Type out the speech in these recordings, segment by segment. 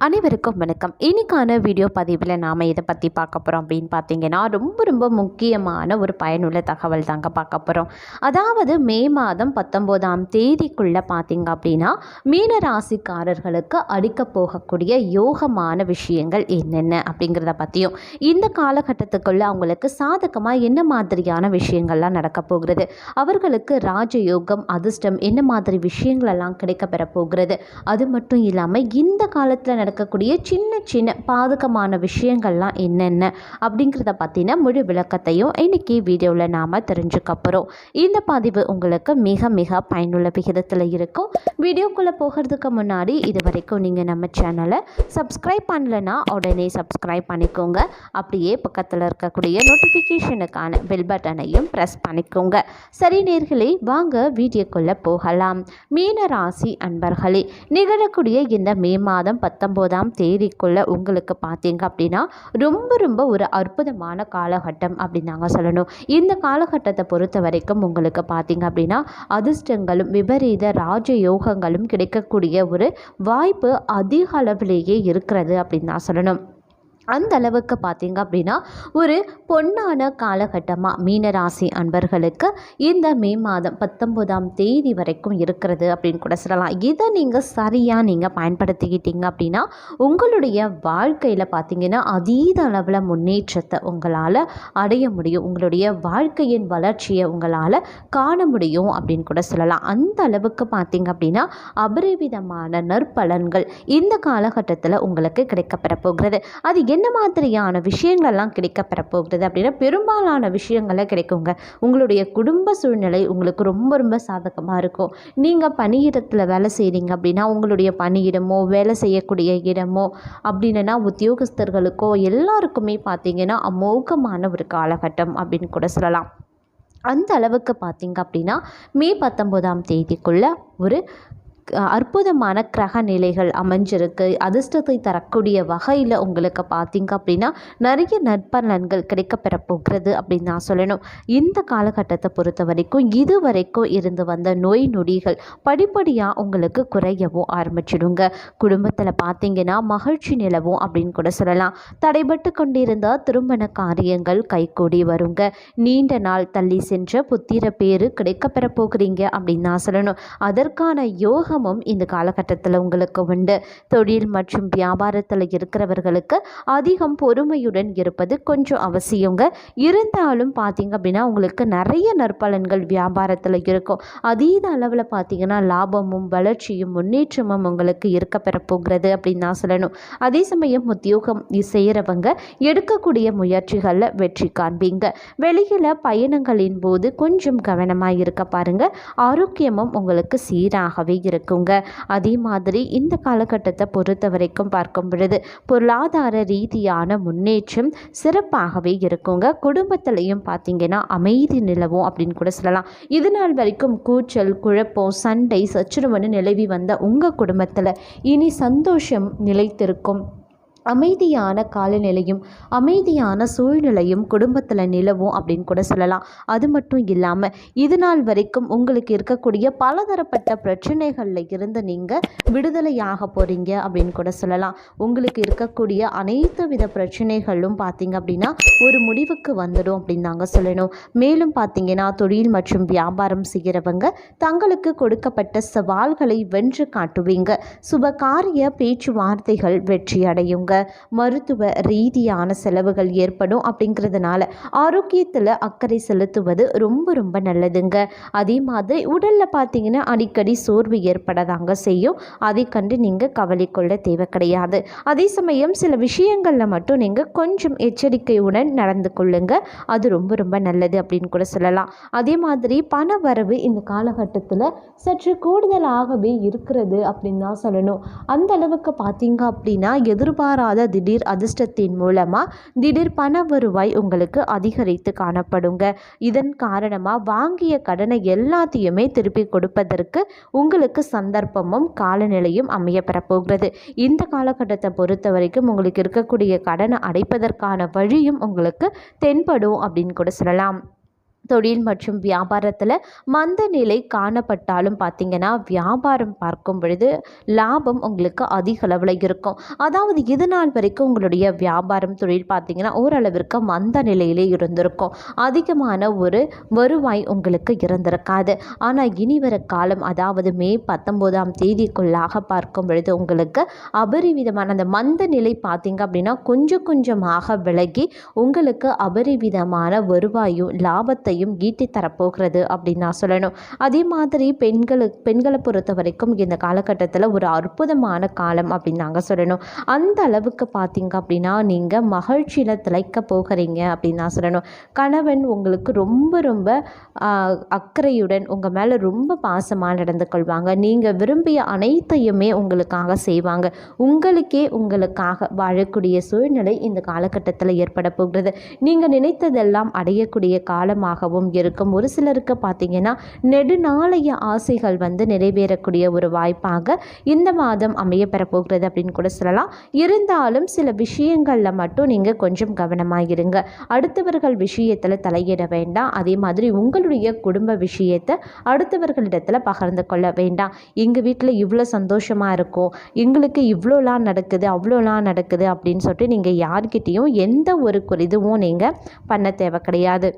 அனைவருக்கும் வணக்கம். இன்றைக்கான வீடியோ பதிவில் நாம் இதை பற்றி பார்க்க போகிறோம் அப்படின்னு பார்த்தீங்கன்னா ரொம்ப ரொம்ப முக்கியமான ஒரு பயனுள்ள தகவல் தாங்க பார்க்க போகிறோம் அதாவது மே மாதம் பத்தொம்போதாம் தேதிக்குள்ளே பார்த்தீங்க அப்படின்னா மீன ராசிக்காரர்களுக்கு அடிக்க போகக்கூடிய யோகமான விஷயங்கள் என்னென்ன அப்படிங்கிறத பற்றியும் இந்த காலகட்டத்துக்குள்ளே அவங்களுக்கு சாதகமாக என்ன மாதிரியான விஷயங்கள்லாம் நடக்க போகிறது? அவர்களுக்கு ராஜயோகம் அதிர்ஷ்டம் என்ன மாதிரி விஷயங்களெல்லாம் கிடைக்கப்பெற போகிறது? அது மட்டும் இல்லாமல் இந்த காலத்தில் நடக்கக்கூடிய சின்ன சின்ன பாதகமான விஷயங்கள்லாம் என்னென்ன அப்படிங்கிறத பற்றின முழு விளக்கத்தையும் இன்றைக்கி வீடியோவில் நாம் தெரிஞ்சுக்கப்புறோம் இந்த பதிவு உங்களுக்கு மிக மிக பயனுள்ள விகிதத்தில் இருக்கும். வீடியோக்குள்ளே போகிறதுக்கு முன்னாடி இது வரைக்கும் நீங்கள் நம்ம சேனலை சப்ஸ்கிரைப் பண்ணலைன்னா உடனே சப்ஸ்கிரைப் பண்ணிக்கோங்க. அப்படியே பக்கத்தில் இருக்கக்கூடிய நோட்டிஃபிகேஷனுக்கான பெல் பட்டனையும் ப்ரெஸ் பண்ணிக்கோங்க. சரி நேர்களே வாங்க வீடியோக்குள்ளே போகலாம். மீன ராசி அன்பர்களே நிகழக்கூடிய இந்த மே மாதம் பத்தொம்போது பத்தொம்போதாம் தேதிக்குள்ளே உங்களுக்கு பார்த்தீங்க அப்படின்னா ரொம்ப ரொம்ப ஒரு அற்புதமான காலகட்டம் அப்படின்னு நாங்கள் சொல்லணும். இந்த காலகட்டத்தை பொறுத்த வரைக்கும் உங்களுக்கு பார்த்தீங்க அப்படின்னா அதிர்ஷ்டங்களும் விபரீத ராஜ யோகங்களும் கிடைக்கக்கூடிய ஒரு வாய்ப்பு அதிக அளவிலேயே இருக்கிறது அப்படின்னு நான் சொல்லணும். அந்த அளவுக்கு பார்த்தீங்க அப்படின்னா ஒரு பொன்னான காலகட்டமாக மீனராசி அன்பர்களுக்கு இந்த மே மாதம் பத்தொன்பதாம் தேதி வரைக்கும் இருக்கிறது அப்படின்னு கூட சொல்லலாம். இதை நீங்கள் சரியாக நீங்கள் பயன்படுத்திக்கிட்டீங்க அப்படின்னா உங்களுடைய வாழ்க்கையில் பார்த்தீங்கன்னா அதீத அளவில் முன்னேற்றத்தை உங்களால் அடைய முடியும். உங்களுடைய வாழ்க்கையின் வளர்ச்சியை உங்களால் காண முடியும் அப்படின்னு கூட சொல்லலாம். அந்த அளவுக்கு பார்த்தீங்க அப்படின்னா அபரிவிதமான நற்பலன்கள் இந்த காலகட்டத்தில் உங்களுக்கு கிடைக்கப்பெற போகிறது. அது என்ன என்ன மாதிரியான விஷயங்கள்லாம் கிடைக்கப்பெற போகிறது அப்படின்னா பெரும்பாலான விஷயங்களை கிடைக்குங்க. உங்களுடைய குடும்ப சூழ்நிலை உங்களுக்கு ரொம்ப ரொம்ப சாதகமாக இருக்கும். நீங்கள் பணியிடத்தில் வேலை செய்கிறீங்க அப்படின்னா உங்களுடைய பணியிடமோ வேலை செய்யக்கூடிய இடமோ அப்படின்னா உத்தியோகஸ்தர்களுக்கோ எல்லாருக்குமே பார்த்தீங்கன்னா அமோகமான ஒரு காலகட்டம் அப்படின்னு கூட சொல்லலாம். அந்த அளவுக்கு பார்த்தீங்க அப்படின்னா மே பத்தொம்போதாம் தேதிக்குள்ளே ஒரு அற்புதமான கிரக நிலைகள் அமைஞ்சிருக்கு. அதிர்ஷ்டத்தை தரக்கூடிய வகையில் உங்களுக்கு பார்த்தீங்க அப்படின்னா நிறைய நற்பலன்கள் கிடைக்கப்பெற போகிறது அப்படின்னு நான் சொல்லணும். இந்த காலகட்டத்தை பொறுத்த வரைக்கும் இது வரைக்கும் இருந்து வந்த நோய் நொடிகள் படிப்படியாக உங்களுக்கு குறையவும் ஆரம்பிச்சிடுங்க. குடும்பத்தில் பார்த்தீங்கன்னா மகிழ்ச்சி நிலவும் அப்படின்னு கூட சொல்லலாம். தடைபட்டு கொண்டிருந்த திருமண காரியங்கள் கைகூடி வருங்க. நீண்ட நாள் தள்ளி சென்ற புத்திர பேரு கிடைக்கப்பெற போகிறீங்க அப்படின்னு நான் சொல்லணும். அதற்கான யோகம் லாபமும் இந்த காலகட்டத்தில் உங்களுக்கு உண்டு. தொழில் மற்றும் வியாபாரத்தில் இருக்கிறவர்களுக்கு அதிகம் பொறுமையுடன் இருப்பது கொஞ்சம் அவசியங்க. இருந்தாலும் பார்த்தீங்க அப்படின்னா உங்களுக்கு நிறைய நற்பலன்கள் வியாபாரத்தில் இருக்கும். அதீத அளவில் பார்த்தீங்கன்னா லாபமும் வளர்ச்சியும் முன்னேற்றமும் உங்களுக்கு இருக்க பெறப்போகிறது அப்படின்னு நான் சொல்லணும். அதே சமயம் உத்தியோகம் செய்கிறவங்க எடுக்கக்கூடிய முயற்சிகளில் வெற்றி காண்பீங்க. வெளியில் பயணங்களின் போது கொஞ்சம் கவனமாக இருக்க பாருங்க. ஆரோக்கியமும் உங்களுக்கு சீராகவே இருக்கும். இருக்குங்க அதே மாதிரி இந்த காலகட்டத்தை பொறுத்த வரைக்கும் பார்க்கும் பொழுது பொருளாதார ரீதியான முன்னேற்றம் சிறப்பாகவே இருக்குங்க. குடும்பத்திலையும் பார்த்தீங்கன்னா அமைதி நிலவும் அப்படின்னு கூட சொல்லலாம். இது நாள் வரைக்கும் கூச்சல் குழப்பம் சண்டை சச்சுரவன்னு நிலவி வந்த உங்கள் குடும்பத்தில் இனி சந்தோஷம் நிலைத்திருக்கும் அமைதியான காலநிலையும் அமைதியான சூழ்நிலையும் குடும்பத்தில் நிலவும் அப்படின்னு கூட சொல்லலாம். அது மட்டும் இல்லாமல் இது நாள் வரைக்கும் உங்களுக்கு இருக்கக்கூடிய பலதரப்பட்ட பிரச்சனைகளில் இருந்து நீங்கள் விடுதலையாக போகிறீங்க அப்படின்னு கூட சொல்லலாம். உங்களுக்கு இருக்கக்கூடிய அனைத்து வித பிரச்சனைகளும் பார்த்தீங்க அப்படின்னா ஒரு முடிவுக்கு வந்துடும் அப்படின்னு நாங்கள் சொல்லணும். மேலும் பார்த்தீங்கன்னா தொழில் மற்றும் வியாபாரம் செய்கிறவங்க தங்களுக்கு கொடுக்கப்பட்ட சவால்களை வென்று காட்டுவீங்க. சுபகாரிய பேச்சுவார்த்தைகள் வெற்றி அடையுங்க மருத்துவ ரீதியான செலவுகள் ஏற்படும் அப்படிங்கிறதுனால ஆரோக்கியத்தில் அக்கறை செலுத்துவது ரொம்ப ரொம்ப நல்லதுங்க. அதே மாதிரி உடலில் பார்த்தீங்கன்னா அடிக்கடி சோர்வு ஏற்படதாங்க செய்யும். அதை கண்டு நீங்கள் கவலை கொள்ள தேவை கிடையாது. அதே சமயம் சில விஷயங்களில் மட்டும் நீங்கள் கொஞ்சம் எச்சரிக்கையுடன் நடந்து கொள்ளுங்க. அது ரொம்ப ரொம்ப நல்லது அப்படின்னு கூட சொல்லலாம். அதே மாதிரி பண வரவு இந்த காலகட்டத்தில் சற்று கூடுதலாகவே இருக்கிறது அப்படின்னு தான் சொல்லணும். அந்த அளவுக்கு பார்த்தீங்க அப்படின்னா எதிர்பாராத எதிர்பாராத திடீர் அதிர்ஷ்டத்தின் மூலமாக திடீர் பண வருவாய் உங்களுக்கு அதிகரித்து காணப்படுங்க. இதன் காரணமாக வாங்கிய கடனை எல்லாத்தையுமே திருப்பி கொடுப்பதற்கு உங்களுக்கு சந்தர்ப்பமும் காலநிலையும் அமைய பெறப்போகிறது. இந்த காலகட்டத்தை பொறுத்த வரைக்கும் உங்களுக்கு இருக்கக்கூடிய கடனை அடைப்பதற்கான வழியும் உங்களுக்கு தென்படும் அப்படின்னு கூட சொல்லலாம். தொழில் மற்றும் வியாபாரத்தில் மந்த நிலை காணப்பட்டாலும் பார்த்தீங்கன்னா வியாபாரம் பார்க்கும் பொழுது லாபம் உங்களுக்கு அதிக அளவில் இருக்கும். அதாவது இது நாள் வரைக்கும் உங்களுடைய வியாபாரம் தொழில் பார்த்தீங்கன்னா ஓரளவிற்கு மந்த நிலையிலே இருந்திருக்கும். அதிகமான ஒரு வருவாய் உங்களுக்கு இருந்திருக்காது. ஆனால் இனி வர காலம் அதாவது மே பத்தொம்போதாம் தேதிக்குள்ளாக பார்க்கும் பொழுது உங்களுக்கு அபரிவிதமான அந்த மந்த நிலை பார்த்தீங்க அப்படின்னா கொஞ்சம் கொஞ்சமாக விலகி உங்களுக்கு அபரிவிதமான வருவாயும் லாபத்தையும் ஈட்டி தரப்போகிறது அப்படின்னு நான் சொல்லணும். அதே மாதிரி பெண்களுக்கு பெண்களை பொறுத்த வரைக்கும் இந்த காலகட்டத்தில் ஒரு அற்புதமான காலம் அப்படின்னு நாங்கள் சொல்லணும். அந்த அளவுக்கு பார்த்தீங்க அப்படின்னா நீங்கள் மகிழ்ச்சியில் திளைக்க போகிறீங்க அப்படின்னு நான் சொல்லணும். கணவன் உங்களுக்கு ரொம்ப ரொம்ப அக்கறையுடன் உங்கள் மேலே ரொம்ப பாசமாக நடந்து கொள்வாங்க. நீங்கள் விரும்பிய அனைத்தையுமே உங்களுக்காக செய்வாங்க. உங்களுக்கே உங்களுக்காக வாழக்கூடிய சூழ்நிலை இந்த காலகட்டத்தில் ஏற்பட போகிறது. நீங்கள் நினைத்ததெல்லாம் அடையக்கூடிய காலமாக காலமாகவும் இருக்கும். ஒரு சிலருக்கு பார்த்தீங்கன்னா நெடுநாளைய ஆசைகள் வந்து நிறைவேறக்கூடிய ஒரு வாய்ப்பாக இந்த மாதம் அமைய பெறப்போகிறது அப்படின்னு கூட சொல்லலாம். இருந்தாலும் சில விஷயங்களில் மட்டும் நீங்கள் கொஞ்சம் கவனமாக இருங்க. அடுத்தவர்கள் விஷயத்தில் தலையிட வேண்டாம். அதே மாதிரி உங்களுடைய குடும்ப விஷயத்தை அடுத்தவர்களிடத்தில் பகிர்ந்து கொள்ள வேண்டாம். எங்கள் வீட்டில் இவ்வளோ சந்தோஷமாக இருக்கும் எங்களுக்கு இவ்வளோலாம் நடக்குது அவ்வளோலாம் நடக்குது அப்படின்னு சொல்லிட்டு நீங்கள் யார்கிட்டேயும் எந்த ஒரு இதுவும் நீங்கள் பண்ண தேவை கிடையாது.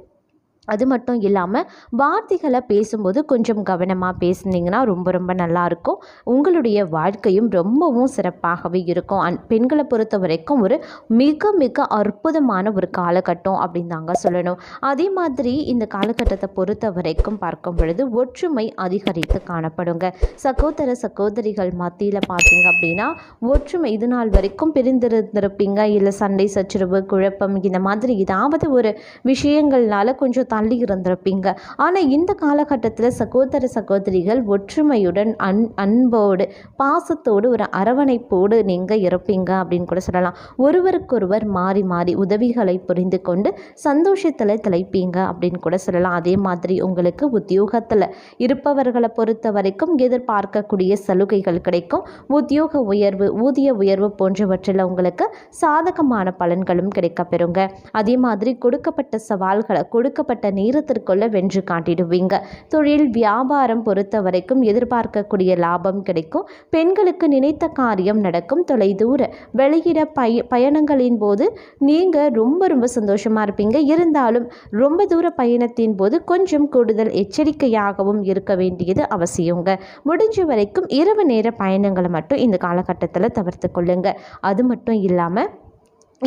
அது மட்டும் இல்லாமல் வார்த்தைகளை பேசும்போது கொஞ்சம் கவனமாக பேசுனீங்கன்னா ரொம்ப ரொம்ப நல்லாயிருக்கும் உங்களுடைய வாழ்க்கையும் ரொம்பவும் சிறப்பாகவே இருக்கும். அண்ட் பெண்களை பொறுத்த வரைக்கும் ஒரு மிக மிக அற்புதமான ஒரு காலகட்டம் அப்படின்னு தாங்க சொல்லணும். அதே மாதிரி இந்த காலகட்டத்தை பொறுத்த வரைக்கும் பார்க்கும் பொழுது ஒற்றுமை அதிகரித்து காணப்படுங்க. சகோதர சகோதரிகள் மத்தியில் பார்த்தீங்க அப்படின்னா ஒற்றுமை இது நாள் வரைக்கும் பிரிந்திருந்திருப்பீங்க. இல்லை சண்டை சச்சரவு குழப்பம் இந்த மாதிரி ஏதாவது ஒரு விஷயங்கள்னால கொஞ்சம் தள்ளி இருந்திருப்பீங்க ஆனால் இந்த காலகட்டத்தில் சகோதர சகோதரிகள் ஒற்றுமையுடன் அன் அன்போடு பாசத்தோடு ஒரு அரவணைப்போடு நீங்கள் இருப்பீங்க அப்படின்னு கூட சொல்லலாம். ஒருவருக்கொருவர் மாறி மாறி உதவிகளை புரிந்து கொண்டு சந்தோஷத்தில் திளைப்பீங்க அப்படின்னு கூட சொல்லலாம். அதே மாதிரி உங்களுக்கு உத்தியோகத்தில் இருப்பவர்களை பொறுத்த வரைக்கும் எதிர்பார்க்கக்கூடிய சலுகைகள் கிடைக்கும். உத்தியோக உயர்வு ஊதிய உயர்வு போன்றவற்றில் உங்களுக்கு சாதகமான பலன்களும் கிடைக்கப்பெறுங்க. அதே மாதிரி கொடுக்கப்பட்ட சவால்களை கொடுக்கப்பட்ட நேரத்திற்குள்ள வென்று காட்டிடுவீங்க. தொழில் வியாபாரம் பொறுத்த வரைக்கும் எதிர்பார்க்கக்கூடிய லாபம் கிடைக்கும். பெண்களுக்கு நினைத்த காரியம் நடக்கும். தொலைதூர வெளியிட பய பயணங்களின் போது நீங்கள் ரொம்ப ரொம்ப சந்தோஷமாக இருப்பீங்க. இருந்தாலும் ரொம்ப தூர பயணத்தின் போது கொஞ்சம் கூடுதல் எச்சரிக்கையாகவும் இருக்க வேண்டியது அவசியங்க. முடிஞ்ச வரைக்கும் இரவு நேர பயணங்களை மட்டும் இந்த காலகட்டத்தில் தவிர்த்து கொள்ளுங்க. அது மட்டும் இல்லாமல்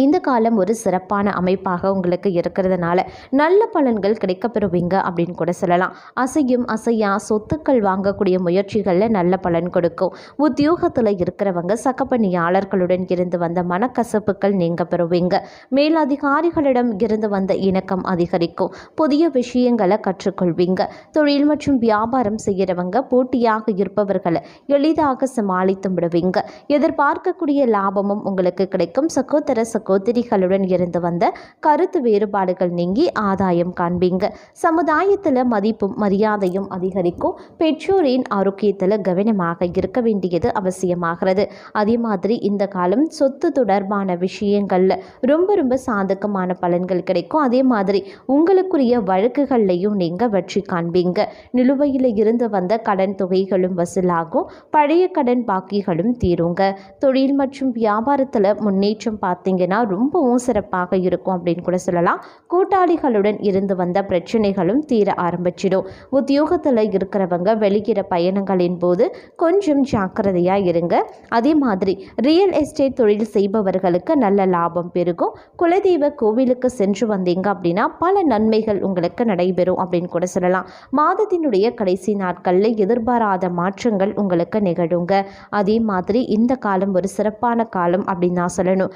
இந்த காலம் ஒரு சிறப்பான அமைப்பாக உங்களுக்கு இருக்கிறதுனால நல்ல பலன்கள் கிடைக்கப்பெறுவீங்க அப்படின்னு கூட சொல்லலாம். அசையும் அசையா சொத்துக்கள் வாங்கக்கூடிய முயற்சிகளில் நல்ல பலன் கொடுக்கும். உத்தியோகத்தில் இருக்கிறவங்க சகப்பணியாளர்களுடன் இருந்து வந்த மனக்கசப்புகள் நீங்க பெறுவீங்க மேலதிகாரிகளிடம் இருந்து வந்த இணக்கம் அதிகரிக்கும். புதிய விஷயங்களை கற்றுக்கொள்வீங்க. தொழில் மற்றும் வியாபாரம் செய்கிறவங்க போட்டியாக இருப்பவர்களை எளிதாக சமாளித்து விடுவீங்க. எதிர்பார்க்கக்கூடிய லாபமும் உங்களுக்கு கிடைக்கும். சகோதர சகோதரிகளுடன் இருந்து வந்த கருத்து வேறுபாடுகள் நீங்கி ஆதாயம் காண்பீங்க. சமுதாயத்தில் மதிப்பும் மரியாதையும் அதிகரிக்கும். பெற்றோரின் ஆரோக்கியத்தில் கவனமாக இருக்க வேண்டியது அவசியமாகிறது. அதே மாதிரி இந்த காலம் சொத்து தொடர்பான விஷயங்களில் ரொம்ப ரொம்ப சாதகமான பலன்கள் கிடைக்கும். அதே மாதிரி உங்களுக்குரிய வழக்குகள்லையும் நீங்கள் வெற்றி காண்பீங்க. நிலுவையில் இருந்து வந்த கடன் தொகைகளும் வசூலாகும். பழைய கடன் பாக்கிகளும் தீருங்க. தொழில் மற்றும் வியாபாரத்தில் முன்னேற்றம் பார்த்தீங்க பார்த்தீங்கன்னா ரொம்பவும் சிறப்பாக இருக்கும் அப்படின்னு கூட சொல்லலாம். கூட்டாளிகளுடன் இருந்து வந்த பிரச்சனைகளும் தீர ஆரம்பிச்சிடும். உத்தியோகத்தில் இருக்கிறவங்க வெளிக்கிற பயணங்களின் போது கொஞ்சம் ஜாக்கிரதையாக இருங்க. அதே மாதிரி ரியல் எஸ்டேட் தொழில் செய்பவர்களுக்கு நல்ல லாபம் பெருகும். குலதெய்வ கோவிலுக்கு சென்று வந்தீங்க அப்படின்னா பல நன்மைகள் உங்களுக்கு நடைபெறும் அப்படின்னு கூட சொல்லலாம். மாதத்தினுடைய கடைசி நாட்களில் எதிர்பாராத மாற்றங்கள் உங்களுக்கு நிகழுங்க. அதே மாதிரி இந்த காலம் ஒரு சிறப்பான காலம் அப்படின்னு நான் சொல்லணும்.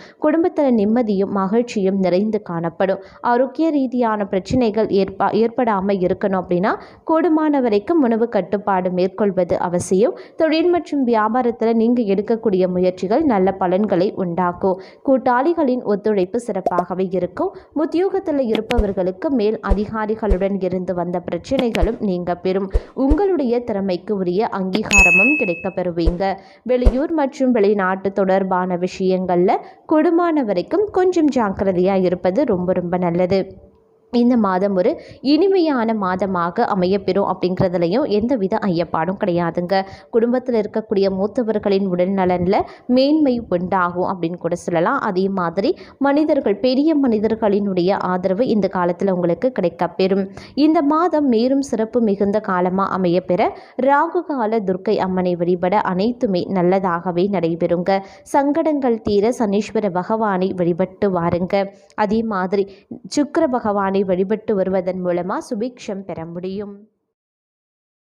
குடும்பத்தில் நிம்மதியும் மகிழ்ச்சியும் நிறைந்து காணப்படும். ஆரோக்கிய ரீதியான பிரச்சனைகள் ஏற்பா ஏற்படாமல் இருக்கணும் அப்படின்னா கூடுமான வரைக்கும் உணவு கட்டுப்பாடு மேற்கொள்வது அவசியம். தொழில் மற்றும் வியாபாரத்தில் நீங்கள் எடுக்கக்கூடிய முயற்சிகள் நல்ல பலன்களை உண்டாக்கும். கூட்டாளிகளின் ஒத்துழைப்பு சிறப்பாகவே இருக்கும். உத்தியோகத்தில் இருப்பவர்களுக்கு மேல் அதிகாரிகளுடன் இருந்து வந்த பிரச்சனைகளும் நீங்க பெறும். உங்களுடைய திறமைக்கு உரிய அங்கீகாரமும் கிடைக்க பெறுவீங்க வெளியூர் மற்றும் வெளிநாட்டு தொடர்பான விஷயங்களில் கூடுமான வரைக்கும் கொஞ்சம் ஜாக்கிரதையாக இருப்பது ரொம்ப ரொம்ப நல்லது. இந்த மாதம் ஒரு இனிமையான மாதமாக அமையப்பெறும் அப்படிங்கிறதுலையும் எந்தவித ஐயப்பாடும் கிடையாதுங்க. குடும்பத்தில் இருக்கக்கூடிய மூத்தவர்களின் உடல்நலனில் மேன்மை உண்டாகும் அப்படின்னு கூட சொல்லலாம். அதே மாதிரி மனிதர்கள் பெரிய மனிதர்களினுடைய ஆதரவு இந்த காலத்தில் உங்களுக்கு கிடைக்கப்பெறும். இந்த மாதம் மேலும் சிறப்பு மிகுந்த காலமாக அமையப்பெற ராகு கால துர்க்கை அம்மனை வழிபட அனைத்துமே நல்லதாகவே நடைபெறுங்க. சங்கடங்கள் தீர சனீஸ்வர பகவானை வழிபட்டு வாருங்க. அதே மாதிரி சுக்கிர பகவானை வழிபட்டு வருவதன் மூலமாக சுபிக்ஷம் பெற முடியும்.